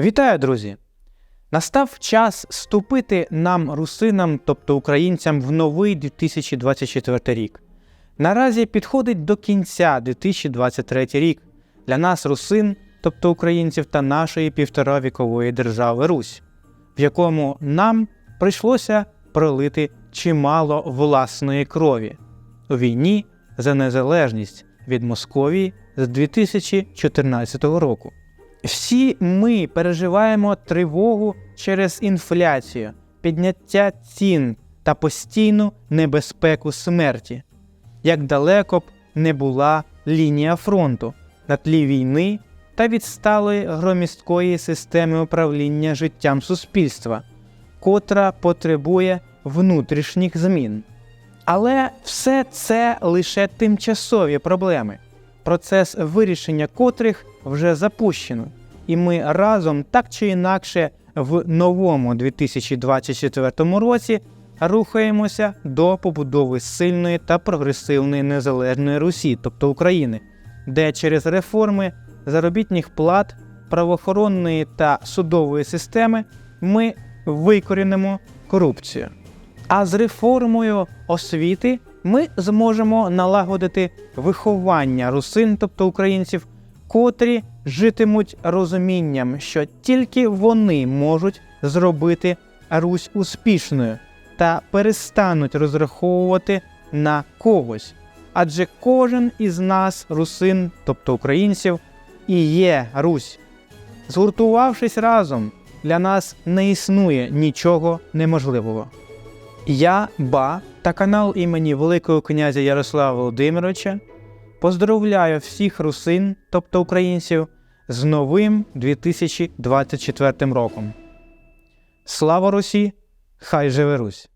Вітаю, друзі! Настав час вступити нам, русинам, тобто українцям, в новий 2024 рік. Наразі підходить до кінця 2023 рік для нас, русин, тобто українців та нашої півторавікової держави Русь, в якому нам прийшлося пролити чимало власної крові у війні за незалежність від Московії з 2014 року. Всі ми переживаємо тривогу через інфляцію, підняття цін та постійну небезпеку смерті. Як далеко б не була лінія фронту на тлі війни та відсталої громісткої системи управління життям суспільства, котра потребує внутрішніх змін. Але все це лише тимчасові проблеми, процес вирішення котрих вже запущено, і ми разом так чи інакше в новому 2024 році рухаємося до побудови сильної та прогресивної незалежної Русі, тобто України, де через реформи заробітних плат, правоохоронної та судової системи ми викорінимо корупцію. А з реформою освіти ми зможемо налагодити виховання русин, тобто українців, котрі житимуть розумінням, що тільки вони можуть зробити Русь успішною та перестануть розраховувати на когось. Адже кожен із нас, русин, тобто українців, і є Русь. Згуртувавшись разом, для нас не існує нічого неможливого. Я, Ба та канал імені Великого князя Ярослава Володимировича поздоровляю всіх русин, тобто українців, з новим 2024 роком. Слава Русі! Хай живе Русь!